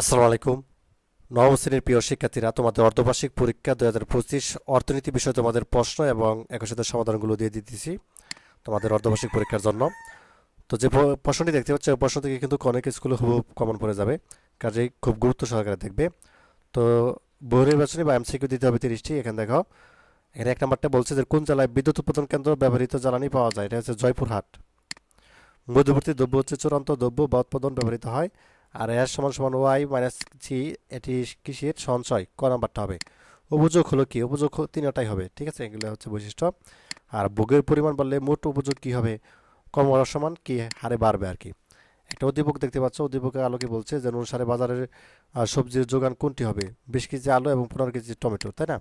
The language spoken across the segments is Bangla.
আসসালামু আলাইকুম। নবম শ্রেণির প্রিয় শিক্ষার্থীরা, তোমাদের অর্ধবার্ষিক পরীক্ষা দুই হাজার পঁচিশ অর্থনীতি বিষয়ে তোমাদের প্রশ্ন এবং একই সাথে সমাধানগুলো দিয়ে দিতেছি তোমাদের অর্ধবার্ষিক পরীক্ষার জন্য। তো যে প্রশ্নটি দেখতে পাচ্ছ ওই প্রশ্ন থেকে কিন্তু অনেক স্কুলে খুব কমন পড়ে যাবে, কাজেই খুব গুরুত্ব সহকারে দেখবে। তো বহু নির্বাচনী বা এমসিকিউ দিতে হবে তিরিশটি, এখানে দেখো। এখানে এক নাম্বারটা বলছে যে, কোন জেলায় বিদ্যুৎ উৎপাদন কেন্দ্র ব্যবহৃত জ্বালানি পাওয়া যায়? এটা হচ্ছে জয়পুরহাট। মধ্যবর্তী দ্রব্য হচ্ছে চূড়ান্ত দ্রব্য বা উৎপাদন ব্যবহৃত হয়। আর এর সমান সমান ওয়াই মাইনাস সি এটি কৃষির সঞ্চয়, ক নাম্বারটা হবে। উপযোগ হলো কি? উপযোগ তিনটাই হবে, ঠিক আছে? এগুলো হচ্ছে বৈশিষ্ট্য। আর ভোগের পরিমাণ বাড়লে মোট উপযোগ কি হবে? কম সমান কি হারে বাড়বে আর কি? একটা উদ্দীপক দেখতে পাচ্ছ, উদ্দীপকের আলোকে বলছে যে অনুসারে বাজারের সবজির যোগান কোনটি হবে? বিশ কেজি আলু এবং পনেরো কেজি টমেটো, তাই না?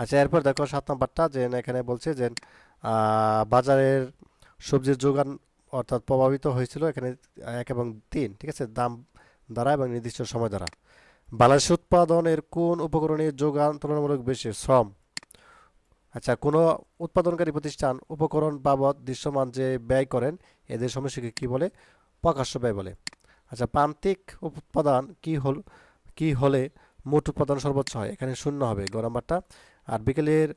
আচ্ছা এরপর দেখো সাত নাম্বারটা, যে এখানে বলছে যে বাজারের সবজির যোগান অর্থাৎ প্রভাবিত হয়েছিল এখানে এক এবং তিন, ঠিক আছে? দাম দ্বারা এবং নির্দিষ্ট সময় দ্বারা। বাংলাদেশ উৎপাদনের কোন উপকরণের যোগান তুলনামূলক বেশি শ্রম? আচ্ছা কোনো উৎপাদনকারী প্রতিষ্ঠান উপকরণ বাবদ দৃশ্যমান যে ব্যয় করেন, এদের সমস্যাকে কি বলে? প্রকাশ্য ব্যয় বলে। আচ্ছা প্রান্তিক উৎপাদন কি হল, কি হলে মোট উৎপাদন সর্বোচ্চ হয়? এখানে শূন্য হবে, গ নাম্বারটা। আর বিকেলের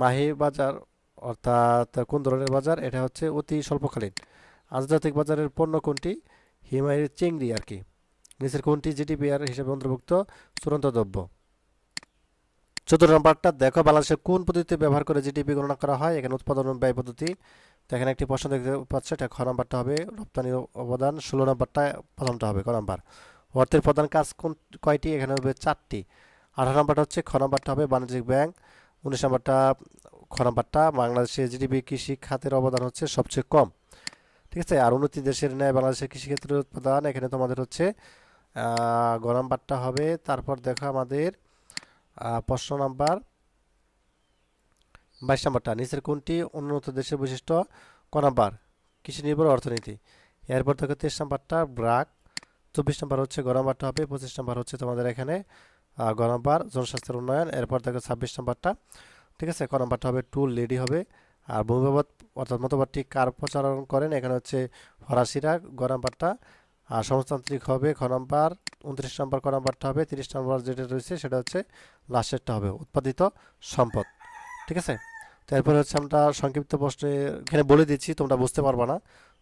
মাহি বাজার, অর্থাৎ কোন ধরনের বাজার? এটা হচ্ছে অতি স্বল্পকালীন। আন্তর্জাতিক বাজারের পণ্য কোনটি? হিমালয়ের চিংড়ি আর কি। নিচের কোনটি? জিডিপি আর হিসেবে অন্তর্ভুক্ত চূড়ান্ত দ্রব্য। চতুর্থ নম্বরটা, দেখো বাংলাদেশে কোন পদ্ধতিতে ব্যবহার করে জিডিপি গণনা করা হয়? এখানে উৎপাদন ব্যয় পদ্ধতি। তো এখানে একটি প্রশ্ন দেখতে পাচ্ছ, এটা খ নাম্বারটা হবে। রপ্তানি অবদান, ষোলো নম্বরটা প্রথমটা হবে, ক নাম্বার? অর্থের প্রধান কাজ কোন, কয়টি? এখানে হবে চারটি। আঠারো নম্বরটা হচ্ছে খ নম্বরটা হবে বাণিজ্যিক ব্যাংক। উনিশ নম্বরটা খ নম্বরটা বাংলাদেশের জিডিপি কৃষি খাতের অবদান হচ্ছে সবচেয়ে কম। ঠিক আছে? আর উন্নতি দেশের ন্যায় বাংলাদেশের কৃষিক্ষেত্রের উৎপাদন, এখানে তোমাদের হচ্ছে গ নাম্বারটা হবে। তারপর দেখো আমাদের প্রশ্ন নাম্বার বাইশ নাম্বারটা। নিচের কোনটি উন্নত দেশের বৈশিষ্ট্য? ক নাম্বার? কৃষি নির্ভর অর্থনীতি। এরপর দেখো তেইশ নাম্বারটা, ব্রাক। চব্বিশ নাম্বার হচ্ছে গ হবে। পঁচিশ নাম্বার হচ্ছে তোমাদের এখানে গ জনস্বাস্থ্যের উন্নয়ন। এরপর দেখো ছাব্বিশ নাম্বারটা। ঠিক আছে, ক নাম্বারটা হবে? টুল লেডি হবে। আর ভূমিবাদ অর্থাৎ মতবাদটি কার প্রচারণ করেন? এখানে হচ্ছে ফরাসিরা গ নাম্বারটা আর সমাজতান্ত্রিক হবে খ নাম্বার, উনত্রিশ নাম্বার ক নাম্বারটা হবে, তিরিশ নাম্বার যেটা রয়েছে সেটা হচ্ছে লাস্টেরটা হবে, উৎপাদিত সম্পদ, ঠিক আছে? তো এরপরে হচ্ছে আমরা সংক্ষিপ্ত প্রশ্নে এখানে বলে দিচ্ছি, তোমরা বুঝতে পারবা না।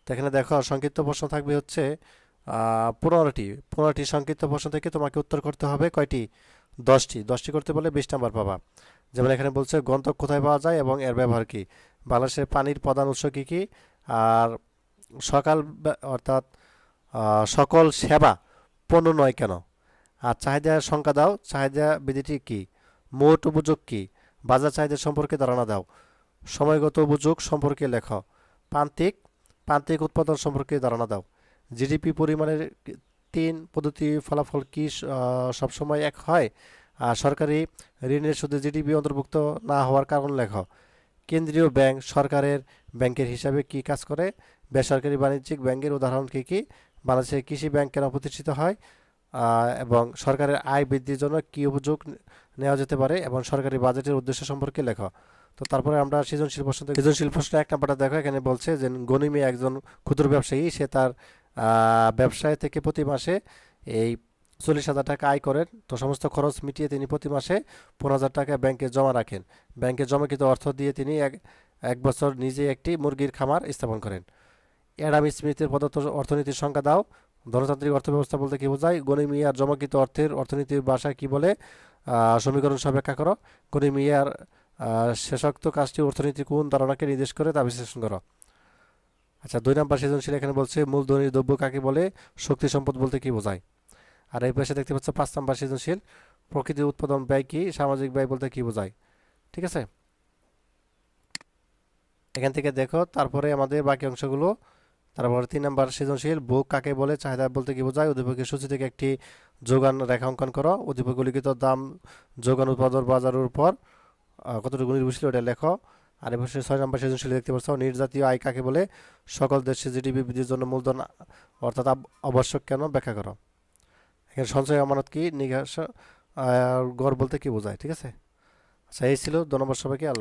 তো এখানে দেখো, সংক্ষিপ্ত প্রশ্ন থাকবে হচ্ছে পনেরোটি পনেরোটি সংক্ষিপ্ত প্রশ্ন থেকে তোমাকে উত্তর করতে হবে কয়টি? দশটি দশটি করতে বলে বিশ নাম্বার পাবা। যেমন এখানে বলছে গন্তক কোথায় পাওয়া যায় এবং এর ব্যবহার কী? বাংলাদেশের পানির প্রধান উৎস কী কী? আর সকাল অর্থাৎ সকল সেবা পণ্য নয় কেন? আর চাহিদার সংখ্যা দাও, চাহিদা বিধিটি কি? মোট উপযোগ কি? বাজার চাহিদা সম্পর্কে ধারণা দাও। সময়গত উপযোগ সম্পর্কে লেখ। প্রান্তিক প্রান্তিক উৎপাদন সম্পর্কে ধারণা দাও। জিডিপি পরিমাণের তিন পদ্ধতি ফলাফল কি সবসময় এক হয়? আর সরকারি ঋণের সুদে জিডিপি অন্তর্ভুক্ত না হওয়ার কারণ লেখ। কেন্দ্রীয় ব্যাংক সরকারের ব্যাংকের হিসাবে কি কাজ করে? বেসরকারি বাণিজ্যিক ব্যাংকের উদাহরণ কী কি? বাংলাদেশের কৃষি ব্যাংক কেন প্রতিষ্ঠিত হয় এবং সরকারের আয় বৃদ্ধির জন্য কি উপযোগ নেওয়া যেতে পারে এবং সরকারি বাজেটের উদ্দেশ্য সম্পর্কে লেখো। তো তারপরে আমরা সৃজনশীল প্রশ্ন। সৃজনশীল প্রশ্ন এক নাম্বারটা দেখো, এখানে বলছে যে গনিমে একজন ক্ষুদ্র ব্যবসায়ী, সে তার ব্যবসায় থেকে প্রতি মাসে এই চল্লিশ হাজার টাকা আয় করেন। তো সমস্ত খরচ মিটিয়ে তিনি প্রতি মাসে পনেরো হাজার টাকা ব্যাংকে জমা রাখেন। ব্যাংকে জমাকৃত অর্থ দিয়ে তিনি এক এক বছর নিজে একটি মুরগির খামার স্থাপন করেন। অ্যাডাম স্মিথের পদার্থ অর্থনীতির সংখ্যা দাও। ধনতান্ত্রিক অর্থব্যবস্থা বলতে কি বোঝায়? গণিমিয়ার জমাকৃত অর্থের অর্থনীতির ভাষায় কি বলে? সমীকরণ ব্যাখ্যা করো। গণিমিয়ার শেষোক্ত কাজটি অর্থনীতির কোন ধারণাকে নির্দেশ করে তা বিশ্লেষণ করো। আচ্ছা দুই নম্বর সৃজনশীল এখানে বলছে মূলধনী দ্রব্য কাকে বলে? শক্তি সম্পদ বলতে কি বোঝায়? আর এই পাশে দেখতে পাচ্ছ পাঁচ নম্বর সৃজনশীল প্রকৃতির উৎপাদন ব্যয় কি? সামাজিক ব্যয় বলতে কি বোঝায়? ঠিক আছে? এখান থেকে দেখো, তারপরে আমাদের বাকি অংশগুলো তারপরে তিন নম্বর সৃজনশীল, বুক কাকে বলে, চাহিদা বলতে কি বোঝায়? উদ্দীপকের সূচি থেকে একটি যোগান রেখা অঙ্কন করো। উদ্দীপক লিখিত দাম, যোগান উৎপাদন বাজারের উপর কতটুকু নির্ভরশীল ওটা লেখো। আর এবার ছয় নম্বর সৃজনশীল দেখতে পাচ্ছ, নির্জাতীয় আয় কাকে বলে? সকল দেশে জিডিপি বৃদ্ধির জন্য মূলধন, অর্থাৎ আব- আবশ্যক কেন ব্যাখ্যা করো। এখানে সঞ্চয় আমানত কি নিঘাস গড় বলতে কি বোঝায়? ঠিক আছে? আচ্ছা এই ছিল ধন্যবাদ সবাইকে, আল্লাহ